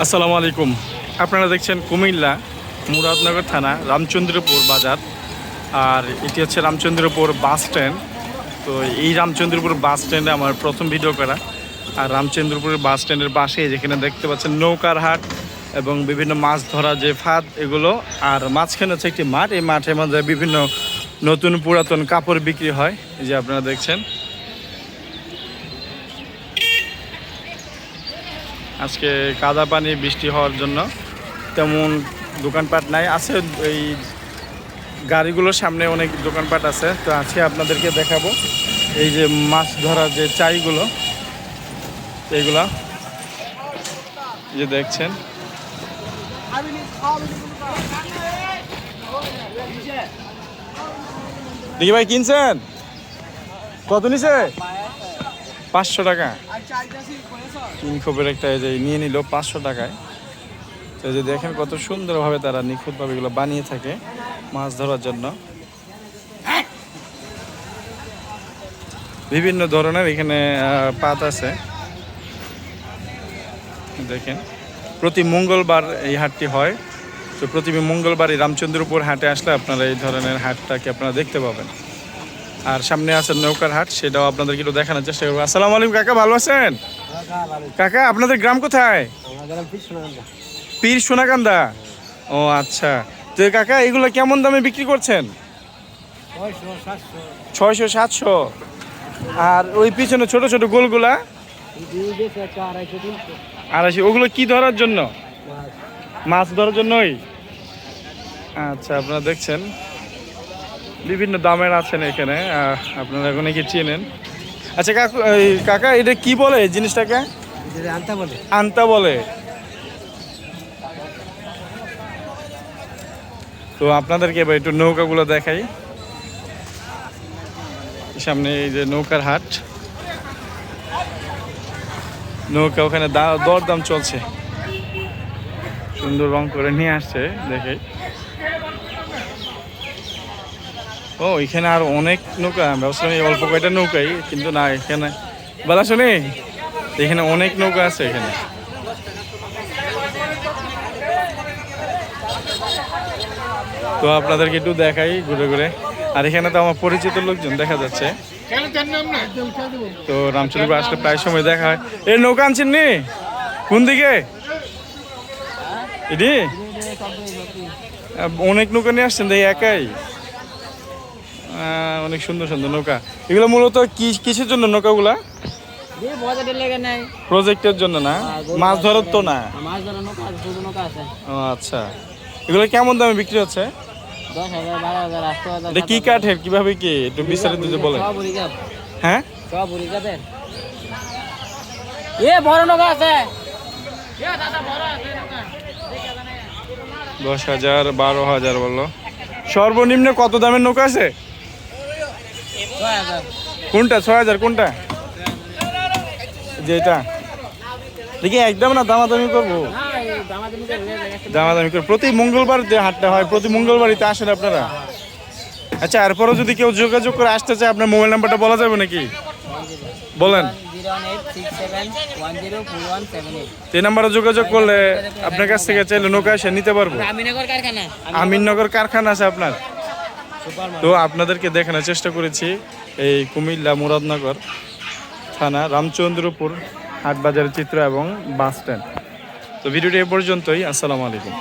আসসালামু আলাইকুম। আপনারা দেখছেন কুমিল্লা মুরাদনগর থানা রামচন্দ্রপুর বাজার। আর এটি হচ্ছে রামচন্দ্রপুর বাস স্ট্যান্ড। তো এই রামচন্দ্রপুর বাস স্ট্যান্ডে আমার প্রথম ভিডিও করা। আর রামচন্দ্রপুরের বাস স্ট্যান্ডের পাশে যেখানে দেখতে পাচ্ছেন নৌকার হাট এবং বিভিন্ন মাছ ধরা যে ফাঁদ এগুলো। আর মাঝখানে হচ্ছে একটি মাঠ। এই মাঠের মধ্যে বিভিন্ন নতুন পুরাতন কাপড় বিক্রি হয়। যে আপনারা দেখছেন। আজকে কাদা পানি, বৃষ্টি হওয়ার জন্য। তেমন দোকানপাট নাই, আছে এই গাড়িগুলোর সামনে অনেক দোকানপাট আছে। তো আজকে আপনাদেরকে দেখাবো, এই যে মাছ ধরার যে চাইগুলো, এইগুলা। এই যে দেখছেন। দেখি ভাই, কিনছেন? কত নিছে? পাঁচশো টাকা। তিন খোপের একটা যে নিয়ে নিল পাঁচশো টাকায়। তো যে দেখেন কত সুন্দরভাবে তারা নিখুঁতভাবে এগুলো বানিয়ে থাকে মাছ ধরার জন্য। বিভিন্ন ধরনের এখানে পাত আছে। দেখেন, প্রতি মঙ্গলবার এই হাটটি হয়। তো প্রতি মঙ্গলবার এই রামচন্দ্রপুর হাটে আসলে আপনারা এই ধরনের হাটটাকে আপনারা দেখতে পাবেন। আর সামনে আছে নৌকার হাট, সেটাও আপনাদের একটু দেখানোর চেষ্টা করব। আসসালামু আলাইকুম কাকা, ভালো আছেন? কাকা, আপনাদের গ্রাম কোথায়? পীর সোনাকান্দা। ও আচ্ছা। তো কাকা, এগুলো কেমন দামে বিক্রি করছেন? ছয়শো, সাতশো। আর ওই পিছনে ছোট ছোট গোলগুলা? আড়াইশো। ওগুলো কি ধরার জন্য? মাছ ধরার জন্যই? আচ্ছা আপনারা দেখছেন। বিভিন্ন দামের আছেন এখানে আপনারা এখন কি চেনেন? আচ্ছা কাকু কাকা এটা কি বলে জিনিসটাকে? আনতে বলে। আনতা বলে। তো আপনাদেরকে এবার একটু নৌকাগুলো দেখাই। সামনে এই যে নৌকার হাট। নৌকা ওখানে দরদাম চলছে। সুন্দর রং করে নিয়ে আসছে দেখে। ও, এখানে আর অনেক নৌকা ব্যবস্থা নেই অল্প কয়টা নৌকাই, কিন্তু না, এখানে বলা শুনি, এখানে অনেক নৌকা আছে এখানে। তো আপনাদেরকে একটু দেখাই ঘুরে ঘুরে। আর এখানে তো আমার পরিচিত লোকজন দেখা যাচ্ছে। তো রামচন্দ্রপুর আসলে প্রায় সময় দেখা হয়। এই নৌকা আনছেন নি? কোন দিকে? এটি অনেক নৌকা নিয়ে আসছেন দেখি একাই? অনেক সুন্দর সুন্দর নৌকা। এগুলো মূলত কি কিসের জন্য নৌকাগুলা? প্রজেক্টের জন্য না? মাছ ধরার তো না? আচ্ছা। এগুলো কেমন দামে বিক্রি হচ্ছে? এটা কি কাঠের? কীভাবে কি? একটু বিস্তারিত যদি বলেন। হ্যাঁ? এ বড় নৌকা আছে। দশ হাজার বারো হাজার বলল। সর্বনিম্ন কত দামের নৌকা আছে? কোনটা? ছয় হাজার কোনটা? যেটা? দেখি একদম না দামাদামি করব? দামাদামি করব। প্রতি মঙ্গলবার যে হাটটা হয় প্রতি মঙ্গলবারই তো আসেন আপনারা? আচ্ছা এরপরও যদি কেউ যোগাযোগ করে আসতে চায় আপনার মোবাইল নাম্বারটা বলা যাবে নাকি? বলেন। এই নাম্বারে যোগাযোগ করলে আপনার কাছ থেকে চাইলে নৌকা এসে নিতে পারব। আমিনগর আমিননগর কারখানা আছে আপনার? তো আপনাদেরকে দেখানোর চেষ্টা করেছি এই কুমিল্লা মুরাদনগর থানা রামচন্দ্রপুর হাটবাজারের চিত্র এবং বাস স্ট্যান্ড। তো ভিডিওটি এ পর্যন্তই, আসসালামু আলাইকুম।